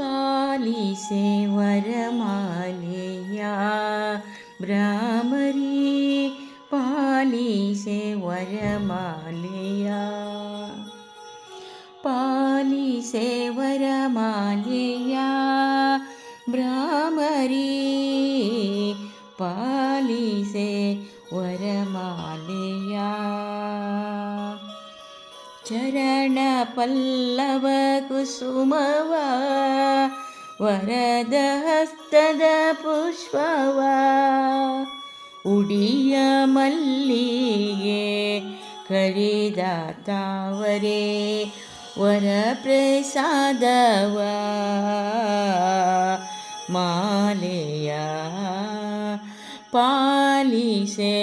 पालिसे वर भ्रामरी पालिसे पाली पालिसे वर भ्रामरी पालिसे वरमाल ಚರಣ ಪಲ್ಲವ ಕುಸುಮವ, ವರದ ಹಸ್ತದ ಪುಷ್ಪವ. ಉಡಿಯ ಮಲ್ಲಿಗೆ ಕರಿದ ತಾವರೆ ವರ ಪ್ರಸಾದವ ಮಾಲೆಯ ಪಾಲಿಸೆ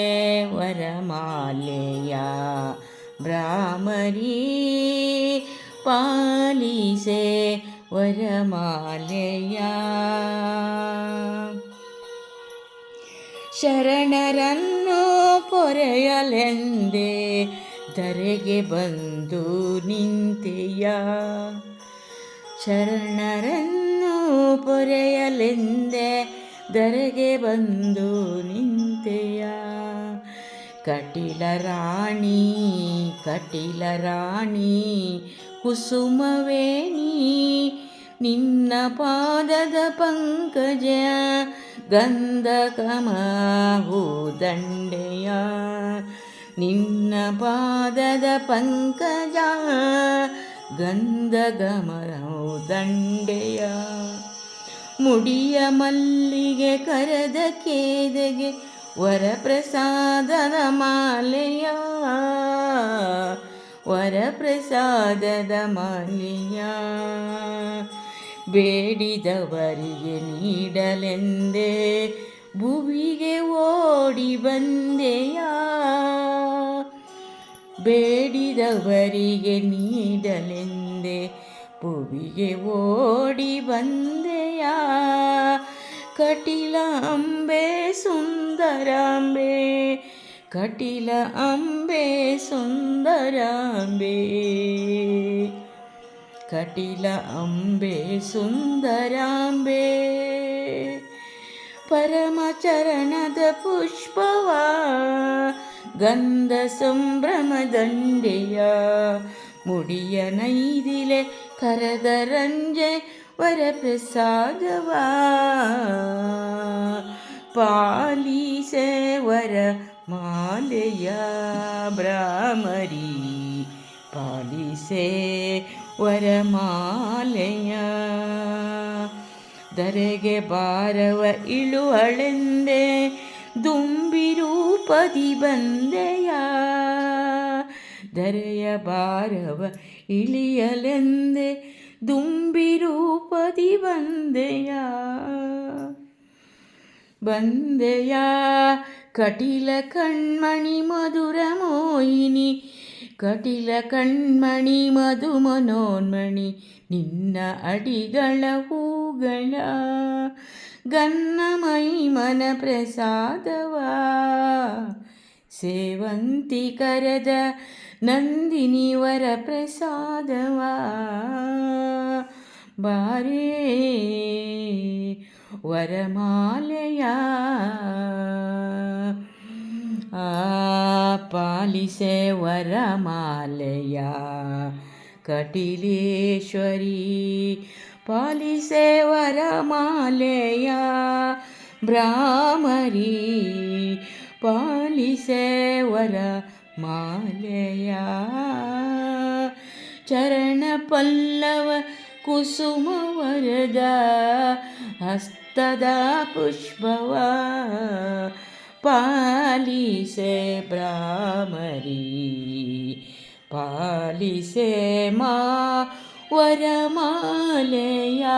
ವರಮಾಲೆಯ ಭ್ರಾಮರಿ ಪಾಲಿಸೆ ವರಮಾಲೆಯ. ಶರಣರನ್ನು ಪೊರೆಯಲೆಂದೇ ಧರೆಗೆ ಬಂದು ನಿಂತೆಯ. ಶರಣರನ್ನು ಪೊರೆಯಲೆಂದೇ ಧರೆಗೆ ಬಂದು ನಿಂತೆಯ. ಕಟಿಲ ರಾಣಿ ಕಟಿಲ ರಾಣಿ ಕುಸುಮವೇಣಿ ನಿನ್ನ ಪಾದದ ಪಂಕಜ, ಗಂಧಕಮ ದಂಡೆಯ ನಿನ್ನ ಪಾದದ ಪಂಕಜ ಗಂಧಗಮರ ದಂಡೆಯ ಮುಡಿಯ ಮಲ್ಲಿಗೆ ಕರೆದ ಕೇದಗೆ ವರಪ್ರಸಾದದ ಮಾಲೆಯ ವರಪ್ರಸಾದದ ಮಾಲೆಯ ಬೇಡಿದವರಿಗೆ ನೀಡಲೆಂದೇ ಭುವಿಗೆ ಓಡಿ ಬಂದೆಯ ಬೇಡಿದವರಿಗೆ ನೀಡಲೆಂದೇ ಭುವಿಗೆ ಓಡಿ ಬಂದೆಯ ಕಟಿಲ സുന്ദരാംബേ കട്ടില അംബേ സുന്ദരാംബേ. കട്ടില അംബേ സുന്ദരാംബേ. പരമചരണത പുഷ്പവ ഗന്ധ സംഭ്രമദണ്ഡയ മുടിയ നൈതിലെ കരതരഞ്ജ വരപ്രസാദവാ. ಕರದ ರಂಜೆ ವರಪ್ರಸಾದವ ಪಾಲಿಸೆ ವರ ಮಾಲೆಯ ಭ್ರಾಮರಿ ಪಾಲಿಸೆ ವರಮಾಲೆಯ ಧರೆಗೆ ಬಾರವ ಇಳುವಳೆಂದೆ ದುಂಬಿರೂಪದಿ ಬಂದೆಯ ದರೆಯ ಬಾರವ ಇಳಿಯಲೆಂದೆ ದುಂಬಿರೂಪದಿ ಬಂದೆಯ ಬಂದೆಯ ಕಟಿಲ ಕಣ್ಮಣಿ ಮಧುರ ಮೋಹಿನಿ, ಕಟಿಲ ಕಣ್ಮಣಿ ಮಧು ಮನೋನ್ಮಣಿ, ನಿನ್ನ ಅಡಿಗಳ ಹೂಗಳ ಗನ್ನಮೈ ಮನ ಪ್ರಸಾದವ. ಸೇವಂತಿ ಕರದ ನಂದಿನಿ ವರ ಪ್ರಸಾದವ. ಬಾರೇ വരമാലയാ. പാലിസെ വരമാലയ. കടിലേശ്വരി പാലിസെ വരമാലയ. ഭ്രാമരി പാലിസെ വരമാലയ. ചരണ പല്ലവ കുസുമ വരദ. हस्तदा पुष्पवा पालिसे ब्राह्मरी पालिसे मा वरमालया।